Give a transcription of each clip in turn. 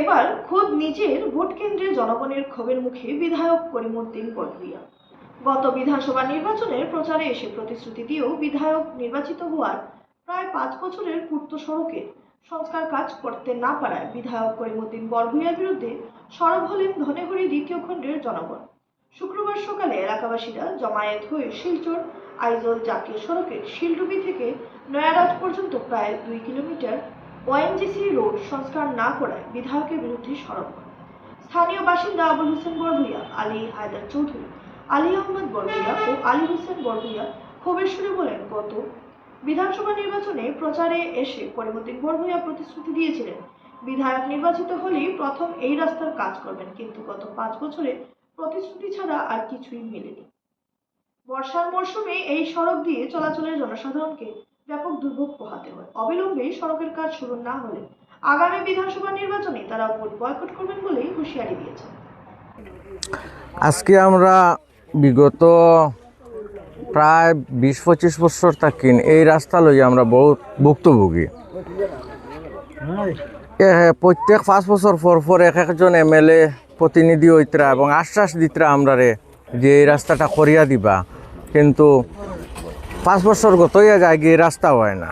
এবার খোদ নিজের ভোট কেন্দ্রে জনগণের ক্ষোভের মুখে বিধায়ক করিমুদ্দিন বড়ভুইয়া গত বিধানসভা নির্বাচনের প্রচারে এসে প্রতিশ্রুতি দিয়েও বিধায়ক নির্বাচিত হওয়ার প্রায় পাঁচ বছরের পূর্ত সড়কে সংস্কার কাজ করতে না পারায় বিধায়ক করিমুদ্দিন বড়ভুইয়ার বিরুদ্ধে সরব হলেন ধনেগুড়ি দ্বিতীয় খণ্ডের জনগণ। শুক্রবার সকালে এলাকাবাসীরা জমায়েত হয়ে শিলচর আইজল জাতীয় সড়কের শিলডুবি থেকে নয়ারাজ পর্যন্ত প্রায় দুই কিলোমিটার ওএনজিসি রোড সংস্কার না করায় বিধায়কের বিরুদ্ধে সরব স্থানীয় বাসিন্দা আবুল হোসেন বড়ভুইয়া আলী হায়দার চৌধুরী, আলী আহমদ বড়ভুইয়া ও আলী হোসেন বড়ভুইয়া ক্ষোভের সুরে বলেন, গত বিধানসভা নির্বাচনে প্রচারে এসে করিমুদ্দিন বড়ভুইয়া প্রতিশ্রুতি দিয়েছিলেন। বিধায়ক নির্বাচিত হলেই প্রথম এই রাস্তার কাজ করবেন, কিন্তু গত পাঁচ বছরে প্রতিশ্রুতি ছাড়া আর কিছুই মেলেনি। বর্ষার মরশুমে এই সড়ক দিয়ে চলাচলের জনসাধারণকে ব্যাপক দুর্ভোগ পোহাতে হয়। অবিলম্বে সড়কের কাজ শুরু না হলে আগামী বিধানসভা নির্বাচনে তারা ভোট বয়কট করবেন বলেই হুঁশিয়ারি দিয়েছেন। আজকে আমরা বিগত প্রায় বিশ পঁচিশ বছর থাকিন এই রাস্তা লই আমরা বহুত ভুক্তভোগী। প্রত্যেক পাঁচ বছর পর পর এক একজন এম এল এ প্রতিনিধি হইতরা এবং আশ্বাস দিতরা আমরারে যে এই রাস্তাটা করিয়া দিবা। কিন্তু পাঁচ বছর গতইয়া যায়, গিয়ে রাস্তা হয় না।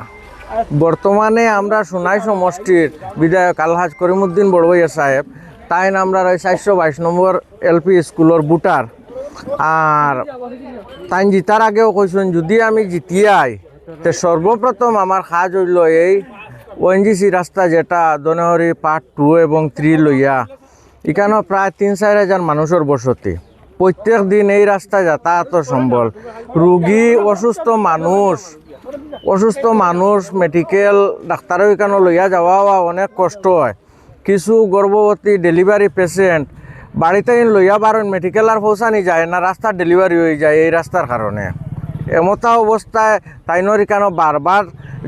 বর্তমানে আমরা সোনাই সমষ্টির বিধায়ক আলহাজ করিমুদ্দিন বড়বইয়া সাহেব, তাই আমরা ওই চারশো বাইশ নম্বর এলপি স্কুলের বুটার। আর তাই জিতার আগেও কইছেন, যদি আমি জিতিয়াই, তে সর্বপ্রথম আমার কাজ হইল এই ওএনজিসি রাস্তা যেটা দনহরি পার্ট টু এবং থ্রি লইয়া। এখানেও প্রায় তিন চার হাজার মানুষের বসতি। প্রত্যেক দিন এই রাস্তা যাতায়াত সম্বল। রুগী অসুস্থ মানুষ অসুস্থ মানুষ মেডিকেল ডাক্তারও এখানে লইয়া যাওয়া অনেক কষ্ট হয়। কিছু গর্ভবতী ডেলিভারি পেশেন্ট বাড়িতে লইয়া বারণ মেডিকেল আর পৌঁছানি যায় না, রাস্তার ডেলিভারি হয়ে যায় এই রাস্তার কারণে। এমতা অবস্থায় তাইনর এখানে বারবার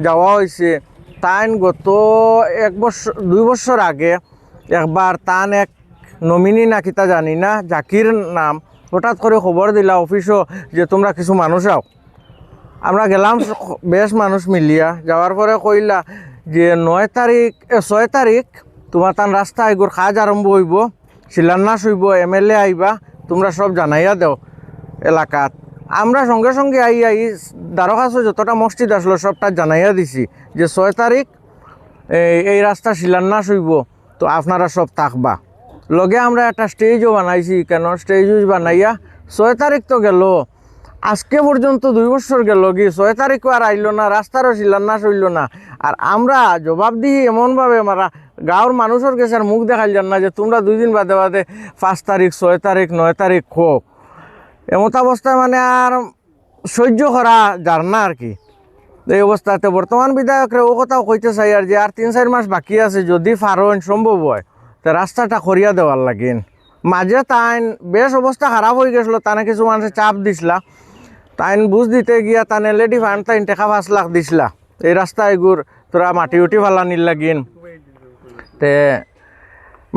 যাওয়া হয়েছে তাইন গত এক বছর, দুই বছর আগে একবার তান এক নমিনি না কিতা জানি না, জাকির নাম। হঠাৎ করে খবর দিলা অফিসও যে তোমরা কিছু মানুষ আও। আমরা গেলাম বেশ মানুষ মিলিয়া। যাওয়ার পরে কইলা যে নয় তারিখ ছয় তারিখ তোমার তান রাস্তা এগুর কাজ আরম্ভ হইব, শিলান্যাস হইব, এম এল এ আইবা, তোমরা সব জানাইয়া দেও এলাকাত। আমরা সঙ্গে সঙ্গে আই আই দ্বারকাছে যতটা মসজিদ আসলো সবটা জানাইয়া দিছি যে ছয় তারিখ এই রাস্তা শিলান্যাস হইব, তো আপনারা সব থাকবা। লগে আমরা একটা স্টেজও বানাইছি, কেন? স্টেজ বানাইয়া ছয় তারিখ তো গেল। আজকে পর্যন্ত দুই বছর গেল কি? ছয় তারিখও আর আইলো না, রাস্তারও শিলান্যাস হইল না। আর আমরা জবাব দিই এমনভাবে মারা গাঁৱৰ মানুষের কাছে আর মুখ দেখাল যান না যে তোমরা দুই দিন বাদে বাদে পাঁচ তারিখ, ছয় তারিখ, নয় তারিখ খো। এমত অবস্থায় মানে আর সহ্য করা যার না আর কি। এই অবস্থাতে বর্তমান বিধায়করে ও কথাও কইতে চাই আর যে আর তিন চার মাস বাকি আছে, যদি ফারণ সম্ভব হয়। তা রাস্তাটা করিয়া দেওয়ার লাগিন মাঝে তাইন বেশ অবস্থা খারাপ হয়ে গেছিল তানে কিছু মানুষের চাপ দিছিলা। তাইন বুঝ দিতে গিয়া তানে লেডি ফান তাইন টেকা পাঁচ লাখ দিছিলা। এই রাস্তা এগুর তোরা মাটি উঠি ফালানির লাগিন। তে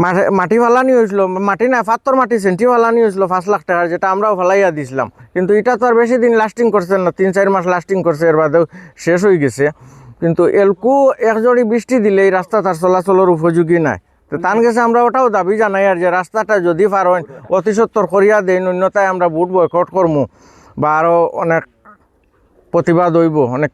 মাটি মাটি ফালানি হয়েছিল, মাটি না পাত্তর মাটি সেন্টি ফালানি হয়েছিল, পাঁচ লাখ টাকার যেটা আমরাও ফালাইয়া দিছিলাম। কিন্তু এটা তো আর বেশি দিন লাস্টিং করছে না, তিন চার মাস লাস্টিং করছে, এর বাদেও শেষ হয়ে গেছে। কিন্তু এলকু একজড়ি বৃষ্টি দিলে এই রাস্তা তার চলাচলের উপযোগী নাই। তো তান গেছে আমরা ওটাও দাবি জানাই আর যে রাস্তাটা যদি পারেন, অতি সত্তর করিয়া দেয় অন্যতায় আমরা বুট বয়কট করব বা আরও অনেক প্রতিবাদ হইব, অনেক